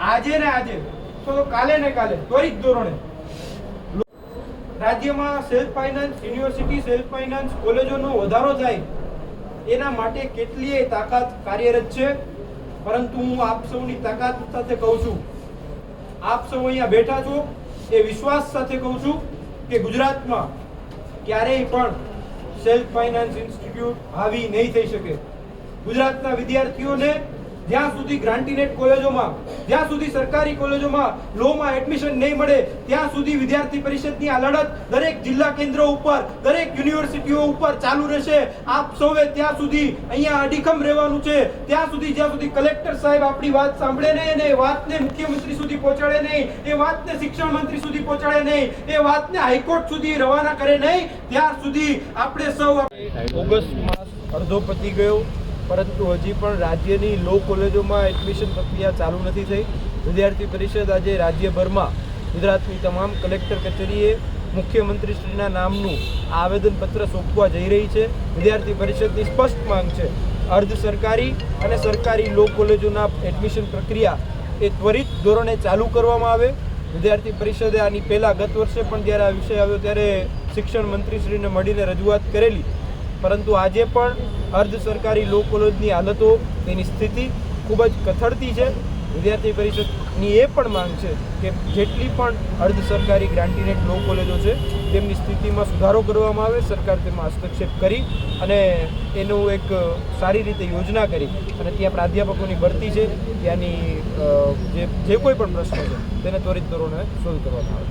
આજે ને આજે. તો કાલે ને કાલે, ત્વરિત ધોરણે. રાજ્યમાં self finance university self finance કોલેજોનો વધારો થાય, એના માટે કેટલીય તાકાત કાર્યરત છે. પરંતુ હું આપ સૌની તાકાત સાથે કહું છું, આપ સૌ અહીંયા બેઠા છો એ વિશ્વાસ સાથે કહું છું કે ગુજરાતમાં ક્યારેય પણ સેલ્ફ ફાઇનાન્સ ઇન્સ્ટિટ્યૂટ આવી નહીં થઈ શકે. ગુજરાતના વિદ્યાર્થીઓને જ્યાં સુધી ગ્રાન્ટીનેટ કોલેજોમાં, જ્યાં સુધી સરકારી કોલેજોમાં લોમાં એડમિશન નહીં મળે, ત્યાં સુધી વિદ્યાર્થી પરિષદની આ લડત દરેક જિલ્લા કેન્દ્રો ઉપર, દરેક યુનિવર્સિટીઓ ઉપર ચાલુ રહેશે. આપ સૌએ ત્યાં સુધી અહીંયા અડીખમ રહેવાનું છે. ત્યાં સુધી, જ્યાં સુધી કલેક્ટર સાહેબ આપણી વાત સાંભળે નહીં અને વાતને મુખ્યમંત્રી સુધી પહોંચાડે નહીં, એ વાતને શિક્ષણ મંત્રી સુધી પહોંચાડે નહીં, એ વાતને હાઈકોર્ટ સુધી રવાના કરે નહીં, ત્યાં સુધી આપણે સૌ ઓગસ્ટ માસ અડધો પતી ગયો. પરંતુ હજી પણ રાજ્યની લો કોલેજોમાં એડમિશન પ્રક્રિયા ચાલુ નથી થઈ. વિદ્યાર્થી પરિષદ આજે રાજ્યભરમાં ગુજરાતની તમામ કલેક્ટર કચેરીએ મુખ્યમંત્રીશ્રીના નામનું આવેદનપત્ર સોંપવા જઈ રહી છે. વિદ્યાર્થી પરિષદની સ્પષ્ટ માંગ છે. અર્ધ સરકારી અને સરકારી લો કોલેજોના એડમિશન પ્રક્રિયા એ ત્વરિત ધોરણે ચાલુ કરવામાં આવે. વિદ્યાર્થી પરિષદે આની પહેલાં ગત વર્ષે પણ જ્યારે આ વિષય આવ્યો ત્યારે શિક્ષણ મંત્રીશ્રીને મળીને રજૂઆત કરેલી. પરંતુ આજે પણ અર્ધ સરકારી લો કોલેજની હાલતો તેની સ્થિતિ ખૂબ જ કથળતી છે. વિદ્યાર્થી પરિષદની એ પણ માંગ છે કે જેટલી પણ અર્ધ સરકારી ગ્રાન્ટીનેટ લો કોલેજો છે તેમની સ્થિતિમાં સુધારો કરવામાં આવે સરકાર તેમાં હસ્તક્ષેપ કરી અને એનું એક સારી રીતે યોજના કરી અને ત્યાં પ્રાધ્યાપકોની ભરતી છે. ત્યાંની જે જે કોઈ પણ પ્રશ્નો છે તેને ત્વરિત ધોરણે સોલ્વ કરવામાં આવે.